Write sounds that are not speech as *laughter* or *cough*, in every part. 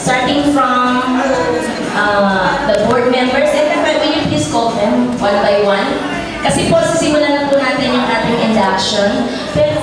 starting from uh, the board members. And if will you please call them one by one? Kasi po, sisimulan na po natin yung ating induction. Pero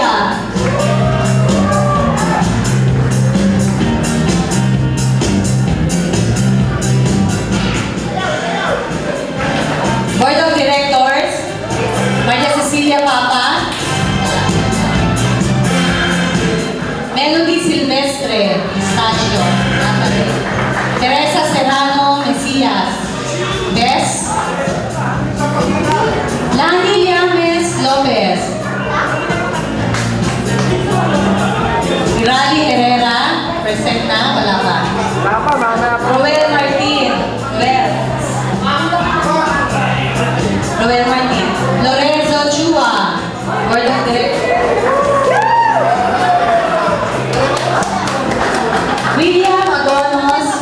할렐루야.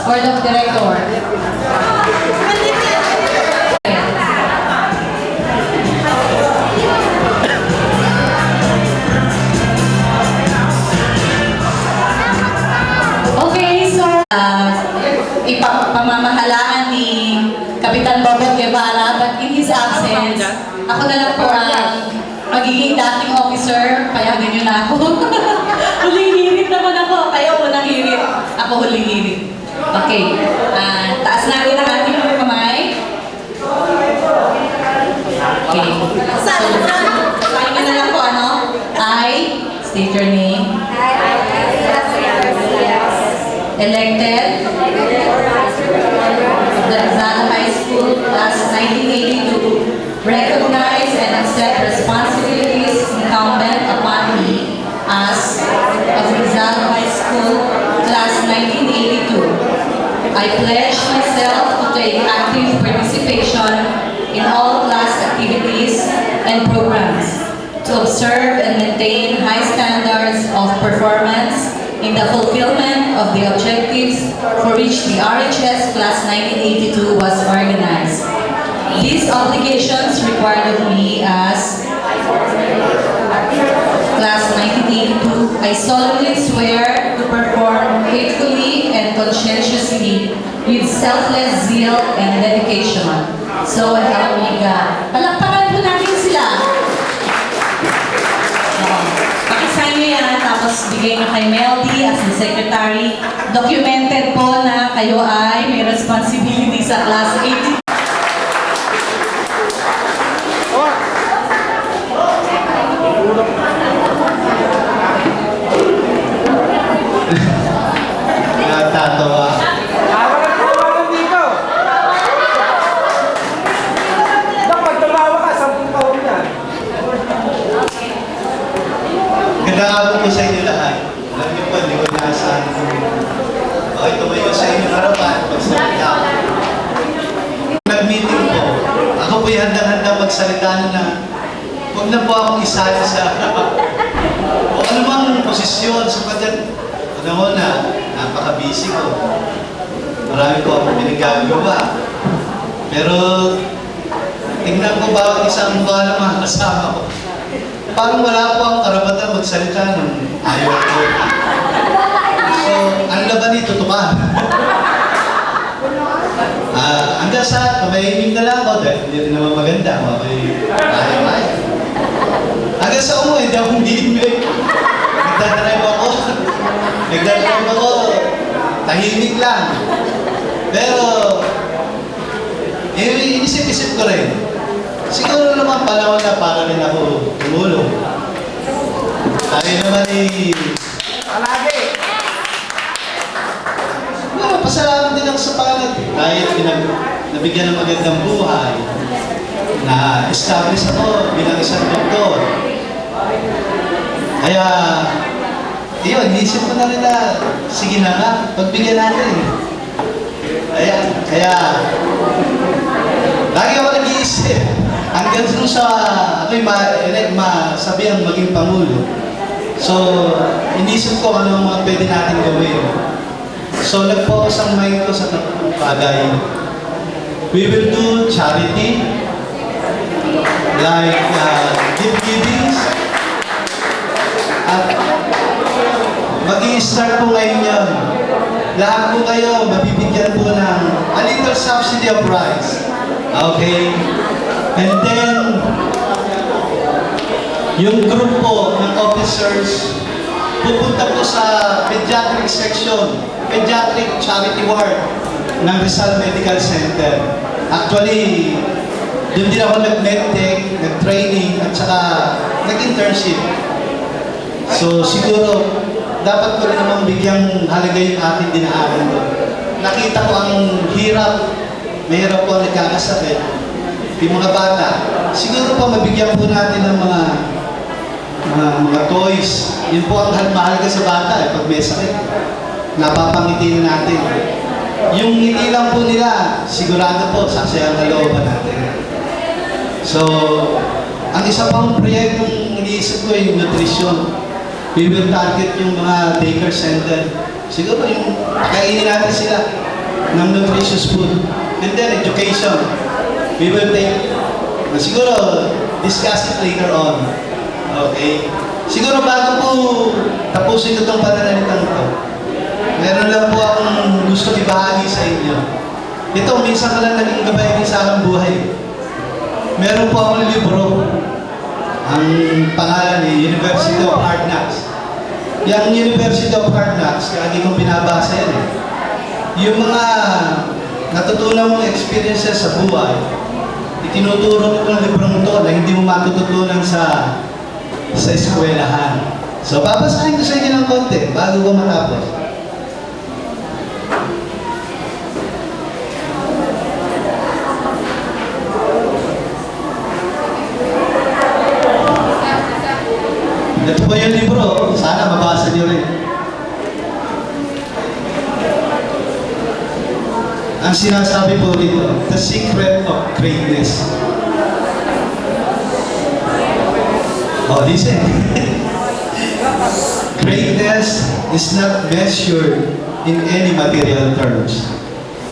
Board of Directors. Okay, so uh, ipamamahalaan ni Kapitan Bobo Guevara but in his absence, ako na lang po ang magiging dating officer, payagan niyo na ako. *laughs* huling hirit naman ako, kayo unang hirit, ako huling hirit. Okay, ah, taas natin ang ating mga kamay. Okay. Pakinggan na lang po ano, I, state your name, elected the Rizal High School class 1982 I pledge myself to take active participation in all class activities and programs, to observe and maintain high standards of performance in the fulfillment of the objectives for which the RHS Class 1982 was organized. These obligations required of me as Class 1982, I solemnly swear to perform faithfully conscientiously with selfless zeal and dedication. So help me God. Palakpakan po natin sila. Oo. Pakisign nyo yan, tapos bigay nyo kay Meldy as the secretary. Documented po na kayo ay may responsibility sa class 80. Natatawa. Hawak ang tawanan dito. Dok, pag tumawa ka, sampung taon na. Gandang hapon po sa inyo lahat. Alam niyo po, hindi ko naasahan kung bakit tumayo sa inyong harapan magsalita. Nag-meeting po. Ako po'y handang-handang magsalita na huwag na po akong isali sa *laughs* o ano mang posisyon sapagkat una-una, napaka-busy ko. Marami po akong pinagagawa. Pero tingnan ko bawat isang mukha ng mga kasama ko. Parang wala po ang karapatan magsalita nung ayaw ko. Ang laban nito, tutukan. Ah, hanggang sa tumahimik na lang ako dahil hindi rin naman maganda. Mabay, ayaw ayaw. Hanggang sa umuwi, hindi ako humimik. Nagdadrive ako. Nagdadrive ako. Tahimik lang. Pero, eh, inisip-isip ko rin. Siguro naman panahon na para rin ako tumulong. Tayo naman eh, Palagi. Nagpapasalamat din ako sa Panginoon dahil pinag, nabigyan ng magandang buhay na establish ako bilang isang doktor. Kaya, yun, inisip ko na rin na, sige na nga, pagbigyan natin. Kaya, kaya, lagi ako nag-iisip. Hanggang dun sa, ako'y ma, eh, masabihang maging Pangulo. So, inisip ko ano mga pwede natin gawin. So, nag-focus ang mind ko sa tatlong bagay. We will do charity, like uh, gift givings, at mag start po ngayon yan. Lahat po kayo, mabibigyan po ng a little subsidy of rice. Okay? And then, yung group po ng officers, pupunta po sa pediatric section, pediatric charity ward ng Rizal Medical Center. Actually, doon din ako nag-medtech, nag-training, at saka nag-internship. So siguro, dapat ko rin namang bigyang halaga yung aking dinaanan ko. Nakita ko ang hirap, mahirap po nagkakasakit. Yung mga bata, siguro po mabigyan po natin ng mga mga, mga toys. Yun po ang hal- mahalaga sa bata eh, pag may sakit. Napapangiti na natin. Yung ngiti lang po nila, sigurado po, sasayang na looban natin. So, ang isa pang proyektong iniisip ko yung nutrition. We will target yung mga daycare center. Siguro yung kainin natin sila ng nutritious food. And then education. We will take, siguro discuss it later on. Okay? Siguro bago po tapusin ko itong pananalitang ito, meron lang po akong gusto ibahagi sa inyo. Ito, minsan ko lang naging gabay din sa aking buhay. Meron po akong libro. Ang pangalan ni University of Hard Knocks. Yung University of Hard Knocks, lagi kong binabasa yan eh. Yung mga natutunan mong experiences sa buhay, itinuturo ko ng librong to na hindi mo matututunan sa sa eskwelahan. So, babasahin ko sa inyo ng konti bago ko matapos. Po yung libro. Sana mabasa niyo rin. Ang sinasabi po dito, The Secret of Greatness. Oh, listen. *laughs* Greatness is not measured in any material terms.